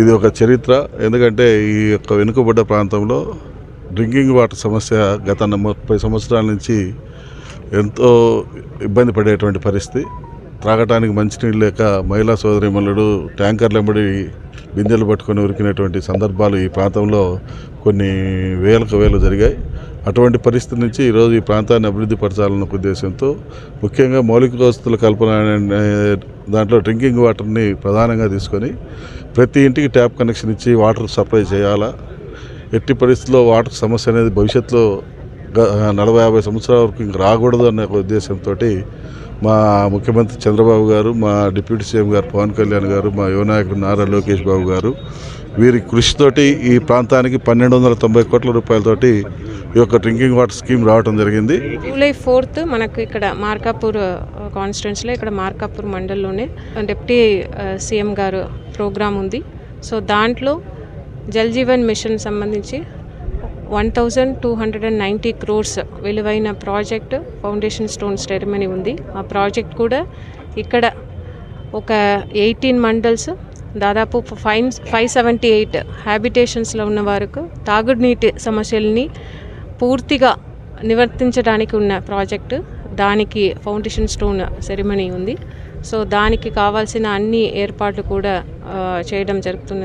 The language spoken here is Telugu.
ఇది ఒక చరిత్ర. ఎందుకంటే ఈ యొక్క వెనుకబడ్డ ప్రాంతంలో డ్రింకింగ్ వాటర్ సమస్య గత ముప్పై సంవత్సరాల నుంచి ఎంతో ఇబ్బంది పడేటువంటి పరిస్థితి. త్రాగటానికి మంచినీళ్ళు లేక మహిళా సోదరిమల్లుడు ట్యాంకర్లు వెంబడి బిందెలు పట్టుకొని ఉరికినటువంటి సందర్భాలు ఈ ప్రాంతంలో కొన్ని వేలకు వేలు జరిగాయి. అటువంటి పరిస్థితి నుంచి ఈరోజు ఈ ప్రాంతాన్ని అభివృద్ధి పరచాలన్న ఉద్దేశంతో ముఖ్యంగా మౌలిక వసతుల కల్పన దాంట్లో డ్రింకింగ్ వాటర్ని ప్రధానంగా తీసుకొని ప్రతి ఇంటికి ట్యాప్ కనెక్షన్ ఇచ్చి వాటర్ సప్లై చేయాలా? ఎట్టి పరిస్థితుల్లో వాటర్ సమస్య అనేది భవిష్యత్తులో నలభై యాభై సంవత్సరాల వరకు ఇంక రాకూడదు అనే ఉద్దేశంతో మా ముఖ్యమంత్రి చంద్రబాబు గారు మా డిప్యూటీ సీఎం గారు పవన్ కళ్యాణ్ గారు మా యువనాయకుడు నారా లోకేష్ బాబు గారు వీరి కృషితోటి ఈ ప్రాంతానికి పన్నెండు వందల తొంభై కోట్ల రూపాయలతోటి ఈ యొక్క డ్రింకింగ్ వాటర్ స్కీమ్ రావడం జరిగింది. జూలై ఫోర్త్ మనకు ఇక్కడ మార్కాపూర్ కాన్స్టిట్యున్సీలో ఇక్కడ మార్కాపూర్ మండలంలోనే డిప్యూటీ సీఎం గారు ప్రోగ్రాం ఉంది. సో దాంట్లో జల్ జీవన్ మిషన్ సంబంధించి one thousand two hundred and ninety crores విలువైన ప్రాజెక్ట్ ఫౌండేషన్ స్టోన్ సెరమనీ ఉంది. ఆ ప్రాజెక్ట్ కూడా ఇక్కడ ఒక ఎయిటీన్ మండల్స్ దాదాపు ఫైవ్ ఫైవ్ సెవెంటీ ఎయిట్ హ్యాబిటేషన్స్లో ఉన్న వారికి తాగునీటి సమస్యల్ని పూర్తిగా నివర్తించడానికి ఉన్న ప్రాజెక్టు. దానికి ఫౌండేషన్ స్టోన్ సెరమనీ ఉంది. సో దానికి కావాల్సిన అన్ని ఏర్పాట్లు కూడా చేయడం జరుగుతున్నది.